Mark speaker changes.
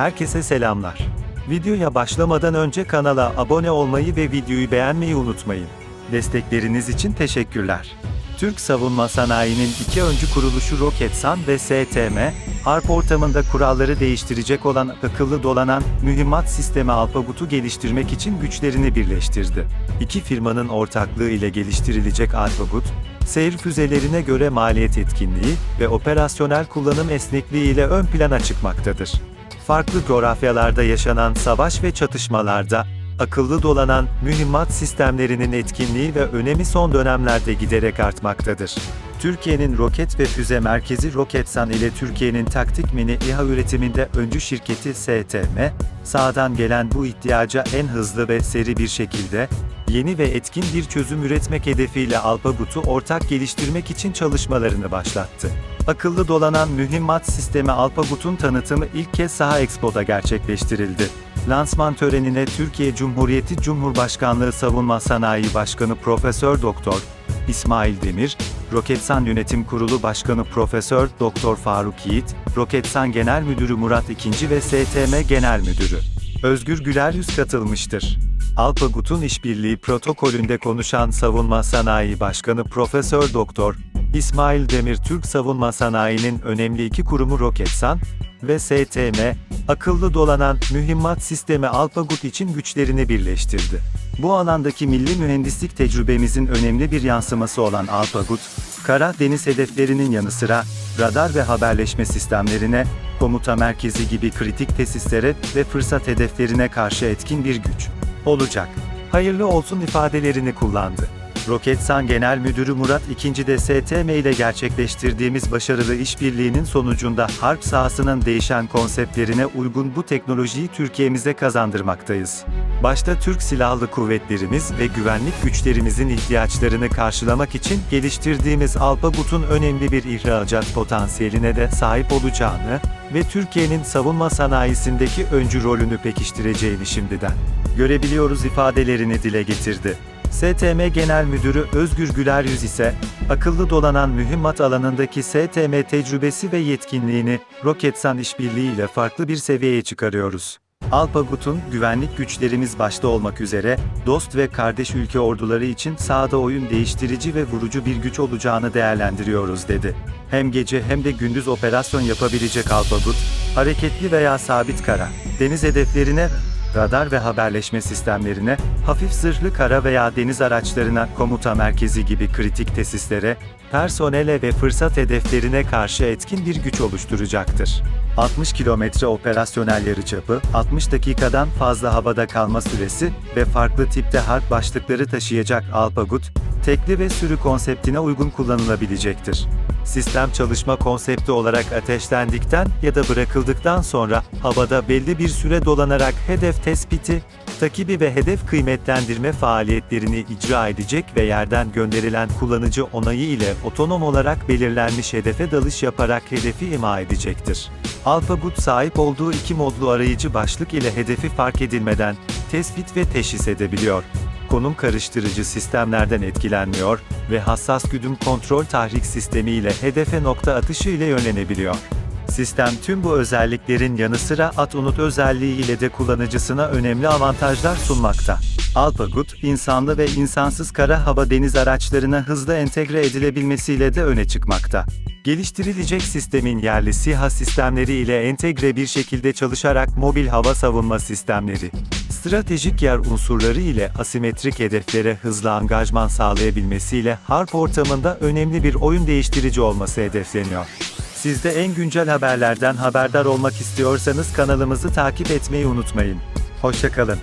Speaker 1: Herkese selamlar. Videoya başlamadan önce kanala abone olmayı ve videoyu beğenmeyi unutmayın. Destekleriniz için teşekkürler. Türk savunma sanayinin iki öncü kuruluşu Roketsan ve STM, harp ortamında kuralları değiştirecek olan akıllı dolanan mühimmat sistemi Alpagut'u geliştirmek için güçlerini birleştirdi. İki firmanın ortaklığı ile geliştirilecek Alpagut, seyir füzelerine göre maliyet etkinliği ve operasyonel kullanım esnekliği ile ön plana çıkmaktadır. Farklı coğrafyalarda yaşanan savaş ve çatışmalarda, akıllı dolanan mühimmat sistemlerinin etkinliği ve önemi son dönemlerde giderek artmaktadır. Türkiye'nin roket ve füze merkezi Roketsan ile Türkiye'nin taktik mini İHA üretiminde öncü şirketi STM, sağdan gelen bu ihtiyaca en hızlı ve seri bir şekilde, yeni ve etkin bir çözüm üretmek hedefiyle Alpagut'u ortak geliştirmek için çalışmalarını başlattı. Akıllı dolanan mühimmat sistemi Alpagut'un tanıtımı ilk kez Saha Expo'da gerçekleştirildi. Lansman törenine Türkiye Cumhuriyeti Cumhurbaşkanlığı Savunma Sanayi Başkanı Profesör Doktor İsmail Demir, Roketsan Yönetim Kurulu Başkanı Profesör Doktor Faruk Yiğit, Roketsan Genel Müdürü Murat İkinci ve STM Genel Müdürü Özgür Güler Yüz katılmıştır. Alpagut'un işbirliği protokolünde konuşan Savunma Sanayi Başkanı Profesör Doktor İsmail Demir Türk savunma sanayinin önemli iki kurumu Roketsan ve STM, akıllı dolanan mühimmat sistemi Alpagut için güçlerini birleştirdi. Bu alandaki milli mühendislik tecrübemizin önemli bir yansıması olan Alpagut, kara deniz hedeflerinin yanı sıra radar ve haberleşme sistemlerine, komuta merkezi gibi kritik tesislere ve fırsat hedeflerine karşı etkin bir güç olacak. Hayırlı olsun ifadelerini kullandı. Roketsan Genel Müdürü Murat II de STM ile gerçekleştirdiğimiz başarılı işbirliğinin sonucunda harp sahasının değişen konseptlerine uygun bu teknolojiyi Türkiye'mize kazandırmaktayız. Başta Türk Silahlı Kuvvetlerimiz ve güvenlik güçlerimizin ihtiyaçlarını karşılamak için geliştirdiğimiz Alpagut'un önemli bir ihracat potansiyeline de sahip olacağını ve Türkiye'nin savunma sanayisindeki öncü rolünü pekiştireceğini şimdiden görebiliyoruz ifadelerini dile getirdi. STM Genel Müdürü Özgür Güler Yüz ise, akıllı dolanan mühimmat alanındaki STM tecrübesi ve yetkinliğini, Roketsan işbirliği ile farklı bir seviyeye çıkarıyoruz. Alpagut'un, güvenlik güçlerimiz başta olmak üzere, dost ve kardeş ülke orduları için sahada oyun değiştirici ve vurucu bir güç olacağını değerlendiriyoruz dedi. Hem gece hem de gündüz operasyon yapabilecek Alpagut, hareketli veya sabit kara, deniz hedeflerine radar ve haberleşme sistemlerine, hafif zırhlı kara veya deniz araçlarına, komuta merkezi gibi kritik tesislere, personele ve fırsat hedeflerine karşı etkin bir güç oluşturacaktır. 60 kilometre operasyonel yarıçapı, 60 dakikadan fazla havada kalma süresi ve farklı tipte harp başlıkları taşıyacak Alpagut, tekli ve sürü konseptine uygun kullanılabilecektir. Sistem çalışma konsepti olarak ateşlendikten ya da bırakıldıktan sonra havada belli bir süre dolanarak hedef tespiti, takibi ve hedef kıymetlendirme faaliyetlerini icra edecek ve yerden gönderilen kullanıcı onayı ile otonom olarak belirlenmiş hedefe dalış yaparak hedefi ima edecektir. Alpagut sahip olduğu iki modlu arayıcı başlık ile hedefi fark edilmeden tespit ve teşhis edebiliyor konum karıştırıcı sistemlerden etkilenmiyor ve hassas güdüm kontrol tahrik sistemi ile hedefe nokta atışı ile yönlenebiliyor. Sistem tüm bu özelliklerin yanı sıra at unut özelliği ile de kullanıcısına önemli avantajlar sunmakta. Alpagut, insanlı ve insansız kara hava deniz araçlarına hızlı entegre edilebilmesiyle de öne çıkmakta. Geliştirilecek sistemin yerli SİHA sistemleri ile entegre bir şekilde çalışarak mobil hava savunma sistemleri, stratejik yer unsurları ile asimetrik hedeflere hızlı angajman sağlayabilmesiyle harp ortamında önemli bir oyun değiştirici olması hedefleniyor. Siz de en güncel haberlerden haberdar olmak istiyorsanız kanalımızı takip etmeyi unutmayın. Hoşçakalın.